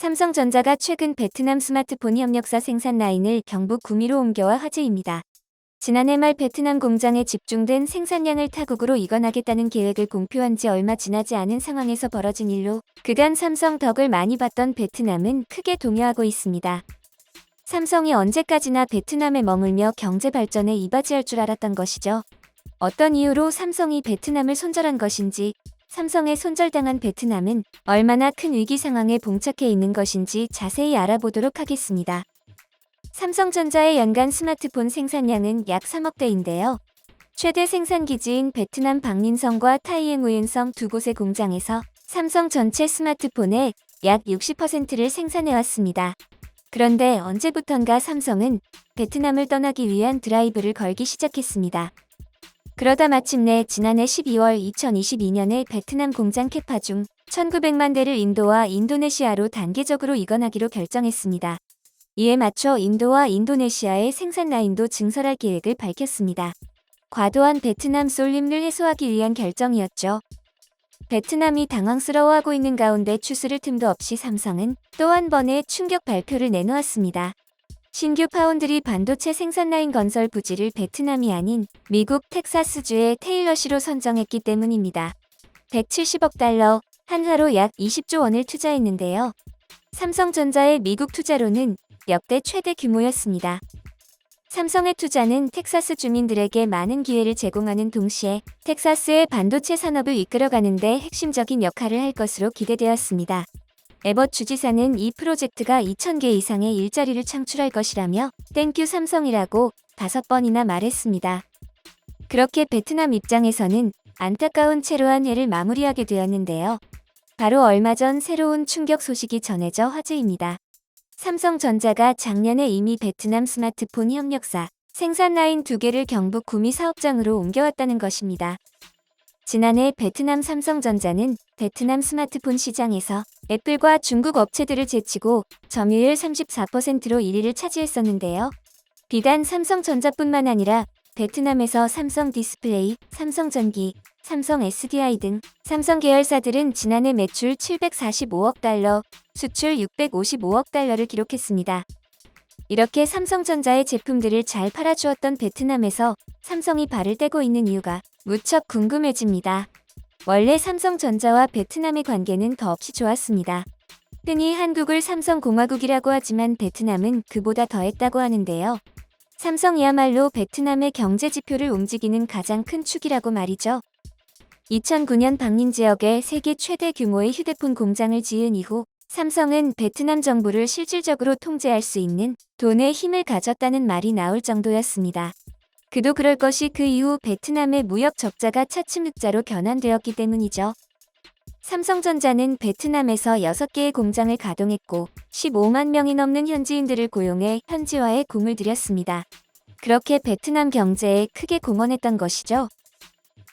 삼성전자가 최근 베트남 스마트폰 협력사 생산 라인을 경북 구미로 옮겨와 화제입니다. 지난해 말 베트남 공장에 집중된 생산량을 타국으로 이관하겠다는 계획을 공표한 지 얼마 지나지 않은 상황에서 벌어진 일로 그간 삼성 덕을 많이 봤던 베트남은 크게 동요하고 있습니다. 삼성이 언제까지나 베트남에 머물며 경제 발전에 이바지할 줄 알았던 것이죠. 어떤 이유로 삼성이 베트남을 손절한 것인지, 삼성에 손절당한 베트남은 얼마나 큰 위기 상황에 봉착해 있는 것인지 자세히 알아보도록 하겠습니다. 삼성전자의 연간 스마트폰 생산량은 약 3억 대인데요. 최대 생산 기지인 베트남 박린성과 타이행 우윤성 두 곳의 공장에서 삼성 전체 스마트폰의 약 60%를 생산해 왔습니다. 그런데 언제부턴가 삼성은 베트남을 떠나기 위한 드라이브를 걸기 시작했습니다. 그러다 마침내 지난해 12월 2022년에 베트남 공장 캐파 중 1900만 대를 인도와 인도네시아로 단계적으로 이관하기로 결정했습니다. 이에 맞춰 인도와 인도네시아의 생산 라인도 증설할 계획을 밝혔습니다. 과도한 베트남 쏠림을 해소하기 위한 결정이었죠. 베트남이 당황스러워하고 있는 가운데 추스를 틈도 없이 삼성은 또 한 번의 충격 발표를 내놓았습니다. 신규 파운드리 반도체 생산 라인 건설 부지를 베트남이 아닌 미국 텍사스주의 테일러시로 선정했기 때문입니다. 170억 달러, 한화로 약 20조 원을 투자했는데요. 삼성전자의 미국 투자로는 역대 최대 규모였습니다. 삼성의 투자는 텍사스 주민들에게 많은 기회를 제공하는 동시에 텍사스의 반도체 산업을 이끌어가는 데 핵심적인 역할을 할 것으로 기대되었습니다. 에벗 주지사는 이 프로젝트가 2,000개 이상의 일자리를 창출할 것이라며 땡큐 삼성이라고 다섯 번이나 말했습니다. 그렇게 베트남 입장에서는 안타까운 채로 한 해를 마무리하게 되었는데요. 바로 얼마 전 새로운 충격 소식이 전해져 화제입니다. 삼성전자가 작년에 이미 베트남 스마트폰 협력사 생산 라인 두 개를 경북 구미 사업장으로 옮겨왔다는 것입니다. 지난해 베트남 삼성전자는 베트남 스마트폰 시장에서 애플과 중국 업체들을 제치고 점유율 34%로 1위를 차지했었는데요. 비단 삼성전자뿐만 아니라 베트남에서 삼성 디스플레이, 삼성 전기, 삼성 SDI 등 삼성 계열사들은 지난해 매출 745억 달러, 수출 655억 달러를 기록했습니다. 이렇게 삼성전자의 제품들을 잘 팔아주었던 베트남에서 삼성이 발을 떼고 있는 이유가 무척 궁금해집니다. 원래 삼성전자와 베트남의 관계는 더없이 좋았습니다. 흔히 한국을 삼성공화국이라고 하지만 베트남은 그보다 더했다고 하는데요. 삼성이야말로 베트남의 경제 지표를 움직이는 가장 큰 축이라고 말이죠. 2009년 박린 지역에 세계 최대 규모의 휴대폰 공장을 지은 이후 삼성은 베트남 정부를 실질적으로 통제할 수 있는 돈의 힘을 가졌다는 말이 나올 정도였습니다. 그도 그럴 것이 그 이후 베트남의 무역 적자가 차츰 흑자로 변환되었기 때문이죠. 삼성전자는 베트남에서 6개의 공장을 가동했고 15만 명이 넘는 현지인들을 고용해 현지화에 공을 들였습니다. 그렇게 베트남 경제에 크게 공헌했던 것이죠.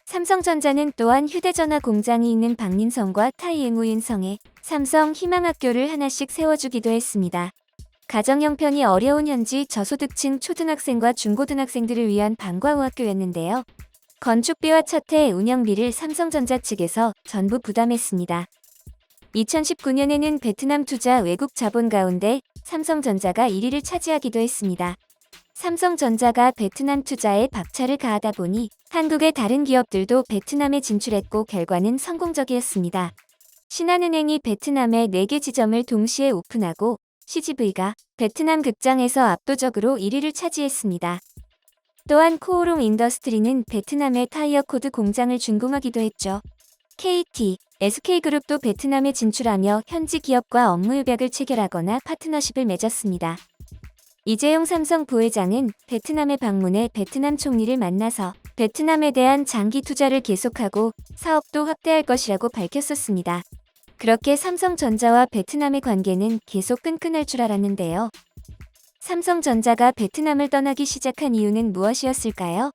삼성전자는 또한 휴대전화 공장이 있는 박린성과 타이앵우인성에 삼성 희망학교를 하나씩 세워주기도 했습니다. 가정 형편이 어려운 현지 저소득층 초등학생과 중고등학생들을 위한 방과 후 학교였는데요. 건축비와 첫해 운영비를 삼성전자 측에서 전부 부담했습니다. 2019년에는 베트남 투자 외국 자본 가운데 삼성전자가 1위를 차지하기도 했습니다. 삼성전자가 베트남 투자에 박차를 가하다 보니 한국의 다른 기업들도 베트남에 진출했고 결과는 성공적이었습니다. 신한은행이 베트남에 4개 지점을 동시에 오픈하고 CGV가 베트남 극장에서 압도적으로 1위를 차지했습니다. 또한 코오롱 인더스트리는 베트남의 타이어 코드 공장을 준공하기도 했죠. KT, SK그룹도 베트남에 진출하며 현지 기업과 업무 협약을 체결하거나 파트너십을 맺었습니다. 이재용 삼성 부회장은 베트남에 방문해 베트남 총리를 만나서 베트남에 대한 장기 투자를 계속하고 사업도 확대할 것이라고 밝혔었습니다. 그렇게 삼성전자와 베트남의 관계는 계속 끈끈할 줄 알았는데요. 삼성전자가 베트남을 떠나기 시작한 이유는 무엇이었을까요?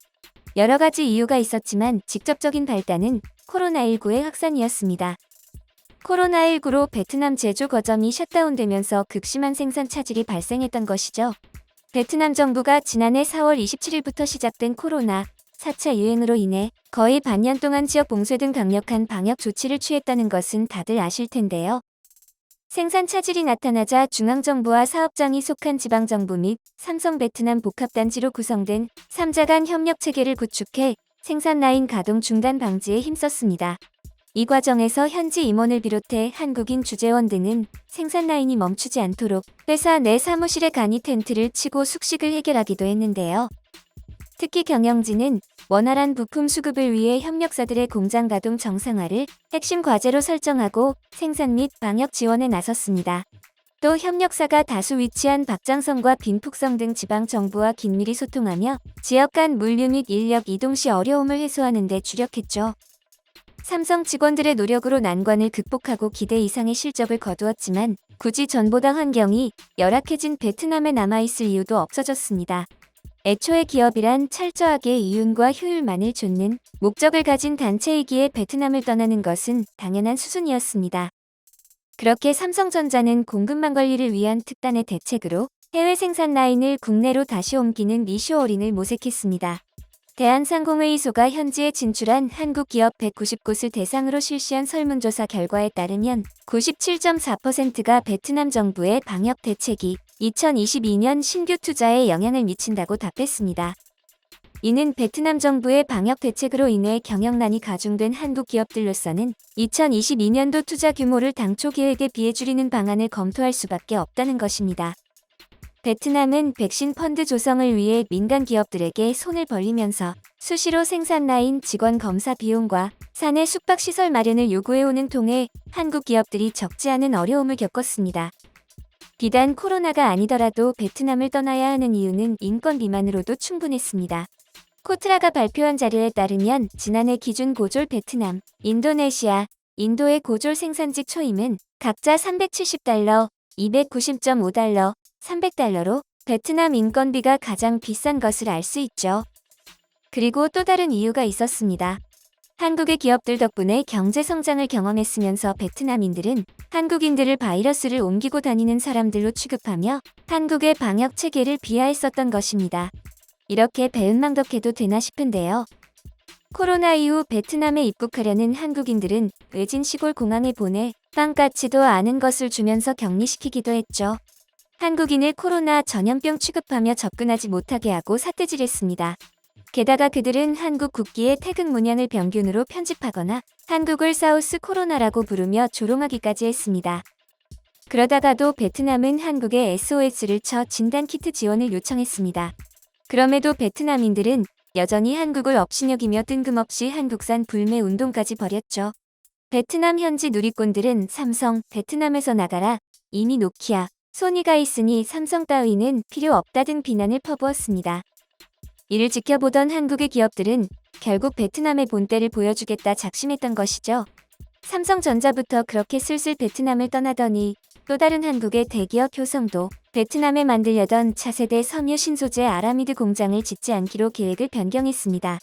여러 가지 이유가 있었지만 직접적인 발단은 코로나19의 확산이었습니다. 코로나19로 베트남 제조 거점이 셧다운되면서 극심한 생산 차질이 발생했던 것이죠. 베트남 정부가 지난해 4월 27일부터 시작된 코로나 4차 유행으로 인해 거의 반년 동안 지역 봉쇄 등 강력한 방역 조치를 취했다는 것은 다들 아실 텐데요. 생산 차질이 나타나자 중앙정부와 사업장이 속한 지방정부 및 삼성 베트남 복합단지로 구성된 3자 간 협력 체계를 구축해 생산 라인 가동 중단 방지에 힘썼습니다. 이 과정에서 현지 임원을 비롯해 한국인 주재원 등은 생산 라인이 멈추지 않도록 회사 내 사무실에 간이 텐트를 치고 숙식을 해결하기도 했는데요. 특히 경영진은 원활한 부품 수급을 위해 협력사들의 공장 가동 정상화를 핵심 과제로 설정하고 생산 및 방역 지원에 나섰습니다. 또 협력사가 다수 위치한 박장성과 빈푹성 등 지방 정부와 긴밀히 소통하며 지역 간 물류 및 인력 이동 시 어려움을 해소하는 데 주력했죠. 삼성 직원들의 노력으로 난관을 극복하고 기대 이상의 실적을 거두었지만 굳이 전보다 환경이 열악해진 베트남에 남아있을 이유도 없어졌습니다. 애초에 기업이란 철저하게 이윤과 효율만을 좇는 목적을 가진 단체이기에 베트남을 떠나는 것은 당연한 수순이었습니다. 그렇게 삼성전자는 공급망 관리를 위한 특단의 대책으로 해외 생산 라인을 국내로 다시 옮기는 리쇼어링을 모색했습니다. 대한상공회의소가 현지에 진출한 한국 기업 190곳을 대상으로 실시한 설문조사 결과에 따르면 97.4%가 베트남 정부의 방역 대책이 2022년 신규 투자에 영향을 미친다고 답했습니다. 이는 베트남 정부의 방역 대책으로 인해 경영난이 가중된 한국 기업들로서는 2022년도 투자 규모를 당초 계획에 비해 줄이는 방안을 검토할 수밖에 없다는 것입니다. 베트남은 백신 펀드 조성을 위해 민간 기업들에게 손을 벌리면서 수시로 생산 라인 직원 검사 비용과 사내 숙박 시설 마련을 요구해오는 통해 한국 기업들이 적지 않은 어려움을 겪었습니다. 비단 코로나가 아니더라도 베트남을 떠나야 하는 이유는 인권 비만으로도 충분했습니다. 코트라가 발표한 자료에 따르면 지난해 기준 고졸 베트남, 인도네시아, 인도의 고졸 생산직 초임은 각자 370달러, 290.5달러, 300달러로 베트남 인건비가 가장 비싼 것을 알 수 있죠. 그리고 또 다른 이유가 있었습니다. 한국의 기업들 덕분에 경제 성장을 경험했으면서 베트남인들은 한국인들을 바이러스를 옮기고 다니는 사람들로 취급하며 한국의 방역 체계를 비하했었던 것입니다. 이렇게 배은망덕해도 되나 싶은데요. 코로나 이후 베트남에 입국하려는 한국인들은 외진 시골 공항에 보내 빵 같지도 않은 것을 주면서 격리시키기도 했죠. 한국인을 코로나 전염병 취급하며 접근하지 못하게 하고 삿대질했습니다. 게다가 그들은 한국 국기의 태극 문양을 병균으로 편집하거나 한국을 사우스 코로나라고 부르며 조롱하기까지 했습니다. 그러다가도 베트남은 한국에 SOS를 쳐 진단키트 지원을 요청했습니다. 그럼에도 베트남인들은 여전히 한국을 업신여기며 뜬금없이 한국산 불매 운동까지 벌였죠. 베트남 현지 누리꾼들은 삼성, 베트남에서 나가라, 이미 노키아, 소니가 있으니 삼성 따위는 필요 없다 등 비난을 퍼부었습니다. 이를 지켜보던 한국의 기업들은 결국 베트남의 본때를 보여주겠다 작심했던 것이죠. 삼성전자부터 그렇게 슬슬 베트남을 떠나더니 또 다른 한국의 대기업 효성도 베트남에 만들려던 차세대 섬유 신소재 아라미드 공장을 짓지 않기로 계획을 변경했습니다.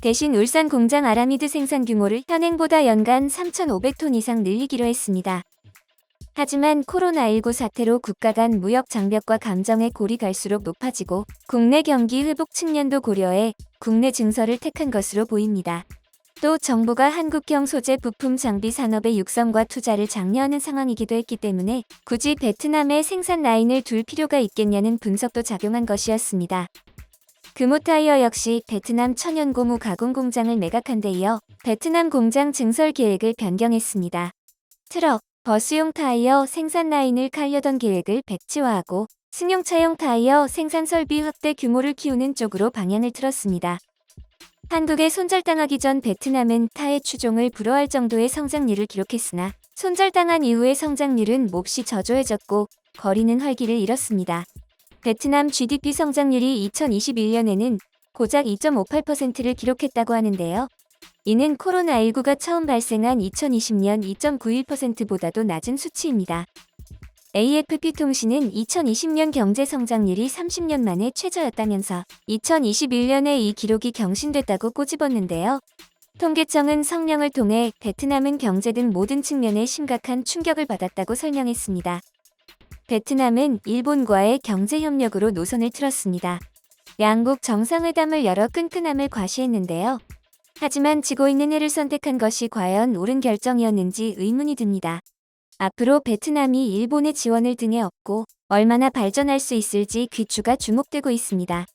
대신 울산 공장 아라미드 생산 규모를 현행보다 연간 3,500톤 이상 늘리기로 했습니다. 하지만 코로나19 사태로 국가 간 무역 장벽과 감정의 골이 갈수록 높아지고 국내 경기 회복 측면도 고려해 국내 증설을 택한 것으로 보입니다. 또 정부가 한국형 소재 부품 장비 산업의 육성과 투자를 장려하는 상황이기도 했기 때문에 굳이 베트남에 생산 라인을 둘 필요가 있겠냐는 분석도 작용한 것이었습니다. 금호타이어 역시 베트남 천연고무 가공 공장을 매각한 데 이어 베트남 공장 증설 계획을 변경했습니다. 트럭, 버스용 타이어 생산 라인을 깔려던 계획을 백지화하고 승용차용 타이어 생산 설비 확대 규모를 키우는 쪽으로 방향을 틀었습니다. 한국에 손절당하기 전 베트남은 타의 추종을 불허할 정도의 성장률을 기록했으나 손절당한 이후의 성장률은 몹시 저조해졌고 거리는 활기를 잃었습니다. 베트남 GDP 성장률이 2021년에는 고작 2.58%를 기록했다고 하는데요. 이는 코로나19가 처음 발생한 2020년 2.91%보다도 낮은 수치입니다. AFP 통신은 2020년 경제 성장률이 30년 만에 최저였다면서 2021년에 이 기록이 경신됐다고 꼬집었는데요. 통계청은 성명을 통해 베트남은 경제 등 모든 측면에 심각한 충격을 받았다고 설명했습니다. 베트남은 일본과의 경제 협력으로 노선을 틀었습니다. 양국 정상회담을 열어 끈끈함을 과시했는데요. 하지만 지고 있는 해를 선택한 것이 과연 옳은 결정이었는지 의문이 듭니다. 앞으로 베트남이 일본의 지원을 등에 업고 얼마나 발전할 수 있을지 귀추가 주목되고 있습니다.